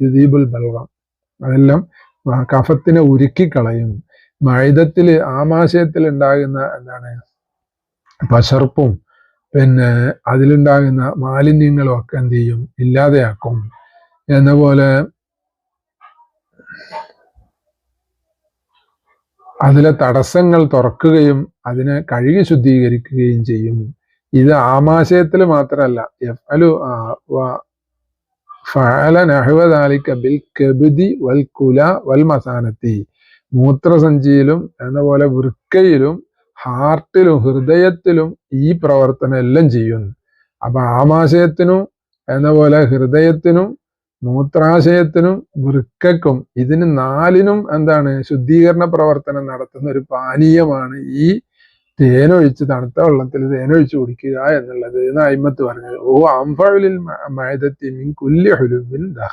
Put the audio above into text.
യുദീബുൽ ബൽവ അതെല്ലാം കഫത്തിനെ ഉരുക്കിക്കളയും. മൈദത്തിൽ ആമാശയത്തിൽ ഉണ്ടാകുന്ന എന്താണ്? പശർപ്പും പിന്നെ അതിലുണ്ടാകുന്ന മാലിന്യങ്ങളും ഒക്കെ എന്ത് ചെയ്യും? ഇല്ലാതെയാക്കും. എന്ന പോലെ അതിലെ തടസ്സങ്ങൾ തുറക്കുകയും അതിനെ കഴുകി ശുദ്ധീകരിക്കുകയും ചെയ്യും. ഇത് ആമാശയത്തിൽ മാത്രമല്ല എഫ്അലു ഫഅല നഹ്വ ബിൽ വൽ കുല വൽ മസാനത്തി. മൂത്രസഞ്ചിയിലും എന്നപോലെ വൃക്കയിലും ഹാർട്ടിലും ഹൃദയത്തിലും ഈ പ്രവർത്തനം എല്ലാം ചെയ്യുന്നു. അപ്പൊ ആമാശയത്തിനും എന്നപോലെ ഹൃദയത്തിനും മൂത്രാശയത്തിനും വൃക്കക്കും ഇതിന് നാലിനും എന്താണ് ശുദ്ധീകരണ പ്രവർത്തനം നടത്തുന്ന ഒരു പാനീയമാണ് ഈ തേനൊഴിച്ച് തണുത്ത വെള്ളത്തിൽ തേനൊഴിച്ച് കുടിക്കുക എന്നുള്ളത് എന്ന് അയിമത്ത് പറഞ്ഞത്. ഓ അംഫളിൽ മഴതത്തി മിൻ കുല്യ ഹുലുബിൻ ദഹ.